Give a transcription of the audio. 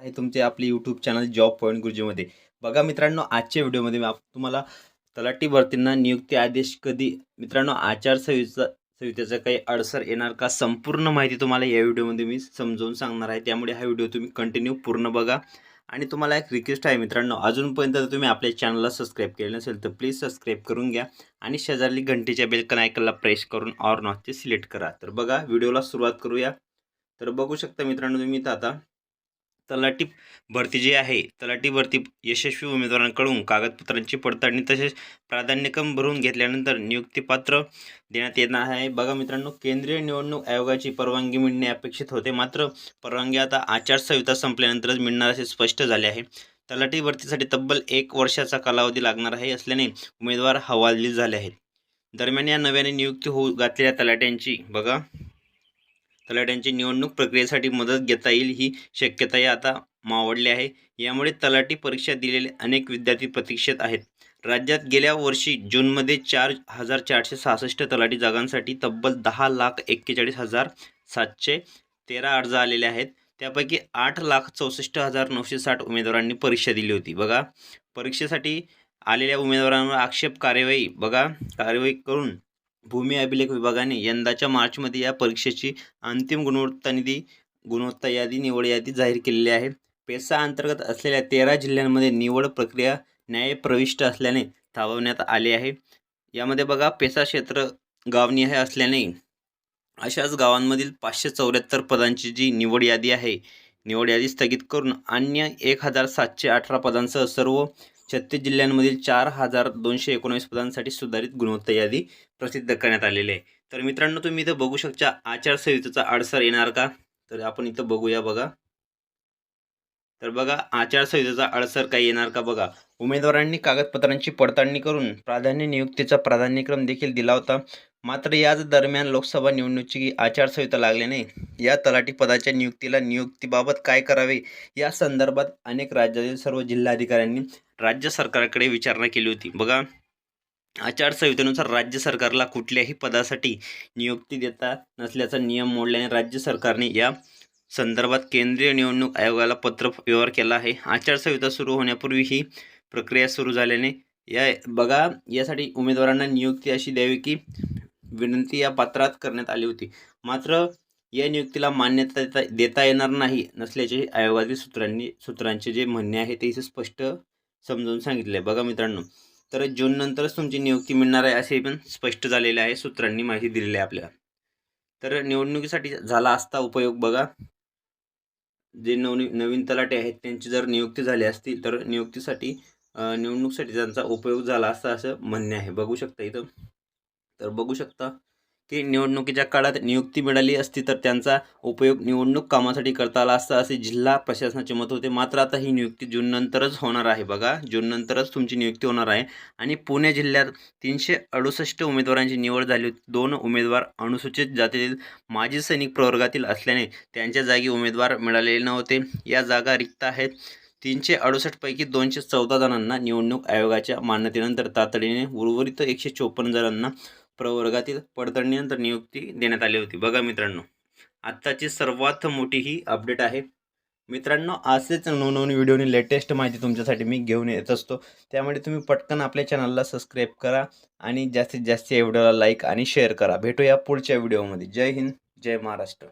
आहे तुमचे आपले यूट्यूब चॅनल जॉब पॉईंट गुरुजीमध्ये बघा मित्रांनो आजच्या व्हिडिओमध्ये तुम्हाला तलाठी भरतींना नियुक्ती आदेश कधी मित्रांनो आचारसंहिता संहितेचं काही अडसर येणार का संपूर्ण माहिती तुम्हाला या व्हिडिओमध्ये मी समजावून सांगणार आहे. त्यामुळे हा व्हिडिओ तुम्ही कंटिन्यू पूर्ण बघा. आणि तुम्हाला एक रिक्वेस्ट आहे मित्रांनो अजूनपर्यंत जर तुम्ही आपल्या चॅनलला सबस्क्राईब केलं नसेल तर प्लीज सबस्क्राईब करून घ्या. आणि शेजारली घंटीच्या बेलकन आयकनला प्रेस करून ऑर नॉटचे सिलेक्ट करा. तर बघा व्हिडिओला सुरुवात करूया. तर बघू शकता मित्रांनो तुम्ही आता तलाठी भरती जी आहे तलाठी भरती यशस्वी उमेदवारांकडून कागदपत्रांची पडताळणी तसेच प्राधान्यक्रम भरून घेतल्यानंतर नियुक्तीपात्र देण्यात येणार आहे. बघा मित्रांनो केंद्रीय निवडणूक आयोगाची परवानगी मिळणे अपेक्षित होते. मात्र परवानगी आता आचारसंहिता संपल्यानंतरच मिळणार असे स्पष्ट झाले आहे. तलाठी भरतीसाठी तब्बल एक वर्षाचा कालावधी लागणार आहे असल्याने उमेदवार हवालदिल झाले आहेत. दरम्यान या नव्याने नियुक्ती होऊ घातलेल्या तलाट्यांची बघा. तलाट्यांची निवडणूक प्रक्रियेसाठी मदत घेता येईल ही शक्यताही आता मावळली आहे. यामुळे तलाठी परीक्षा दिलेले अनेक विद्यार्थी प्रतीक्षेत आहेत. राज्यात गेल्या वर्षी जूनमध्ये चार हजार चारशे सहासष्ट तलाठी जागांसाठी तब्बल दहा लाख एक्केचाळीस हजार सातशे तेरा अर्ज आलेले आहेत. त्यापैकी आठ लाख चौसष्ट हजार नऊशे साठ उमेदवारांनी परीक्षा दिली होती. बघा परीक्षेसाठी आलेल्या उमेदवारांवर आक्षेप कार्यवाही बघा कार्यवाही करून भूमी अभिलेख विभागाने यंदाच्या मार्चमध्ये या परीक्षेची अंतिम गुणवत्ता निधी गुणवत्ता यादी निवड यादी जाहीर केलेली आहे. पेसा अंतर्गत असलेल्या तेरा जिल्ह्यांमध्ये निवड प्रक्रिया न्याय प्रविष्ट असल्याने थांबवण्यात आली आहे. यामध्ये बघा पेसा क्षेत्र गावनिहाय असल्याने अशाच गावांमधील पाचशे चौऱ्याहत्तर पदांची जी निवड यादी आहे निवड यादी स्थगित करून अन्य एक हजार सातशे अठरा पदांसह सर्व छत्तीस जिल्ह्यांमधील चार हजार दोनशे एकोणवीस पदांसाठी सुधारित गुणवत्ता यादी प्रसिद्ध करण्यात आलेली आहे. तर मित्रांनो तुम्ही इथं बघू शकता आचारसंहितेचा अडसर येणार का? तर आपण इथं बघूया बघा. तर बघा आचारसंहितेचा अडसर काही येणार का बघा? उमेदवारांनी कागदपत्रांची पडताळणी करून प्राधान्य नियुक्तीचा प्राधान्यक्रम देखील दिला होता. मात्र याच दरम्यान लोकसभा निवडणुकीची आचारसंहिता लागल्याने या तलाठी पदाच्या नियुक्तीला नियुक्तीबाबत काय करावे? या संदर्भात अनेक राज्यातील सर्व जिल्हाधिकाऱ्यांनी राज्य सरकारकडे विचारणा केली होती. बघा आचारसंहितेनुसार राज्य सरकारला कुठल्याही पदासाठी नियुक्ती देता नसल्याचा नियम मोडल्याने राज्य सरकारने या संदर्भात केंद्रीय निवडणूक आयोगाला पत्र व्यवहार केला आहे. आचारसंहिता सुरू होण्यापूर्वी ही प्रक्रिया सुरू झाल्याने या बघा यासाठी उमेदवारांना नियुक्ती अशी द्यावी की विनंती या पात्रात करण्यात आली होती. मात्र या नियुक्तीला मान्यता देता देता येणार नाही नसल्याचे आयोगातील सूत्रांनी सूत्रांचे जे म्हणणे आहे ते इथे स्पष्ट समजावून सांगितले आहे. बघा मित्रांनो तर जून नंतरच तुमची नियुक्ती मिळणार आहे असे पण स्पष्ट झालेले आहे. सूत्रांनी माहिती दिलेली आहे आपल्याला. तर निवडणुकीसाठी झाला असता उपयोग बघा. जे नवनी नवीन तलाटे आहेत त्यांची जर नियुक्ती झाली असतील तर नियुक्तीसाठी निवडणुकीसाठी त्यांचा उपयोग झाला असता असं म्हणणे आहे. बघू शकता इथं. तर बघू शकता की निवडणुकीच्या काळात नियुक्ती मिळाली असती तर त्यांचा उपयोग निवडणूक कामासाठी करता आला असता असे जिल्हा प्रशासनाचे मत होते. मात्र आता ही नियुक्ती जूननंतरच होणार आहे बघा. जूननंतरच तुमची नियुक्ती होणार आहे. आणि पुणे जिल्ह्यात तीनशे अडुसष्ट उमेदवारांची निवड झाली होती. दोन उमेदवार अनुसूचित जातीतील माजी सैनिक प्रवर्गातील असल्याने त्यांच्या जागी उमेदवार मिळालेले नव्हते. या जागा रिक्त आहेत. तीनशे अडुसष्टपैकी दोनशे चौदा जणांना निवडणूक आयोगाच्या मान्यतेनंतर तातडीने उर्वरित एकशे चोपन्न जणांना प्रवर्गातील पडताळणीनंतर नियुक्ती देण्यात आली होती. बघा मित्रांनो आत्ताची सर्वात मोठी ही अपडेट आहे. मित्रांनो असेच नवनवीन व्हिडिओनी लेटेस्ट माहिती तुमच्यासाठी मी घेऊन येत असतो. त्यामुळे तुम्ही पटकन आपल्या चॅनलला सबस्क्राईब करा आणि जास्तीत जास्त या व्हिडिओला लाईक आणि शेअर करा. भेटूया पुढच्या व्हिडिओमध्ये. जय हिंद जय महाराष्ट्र.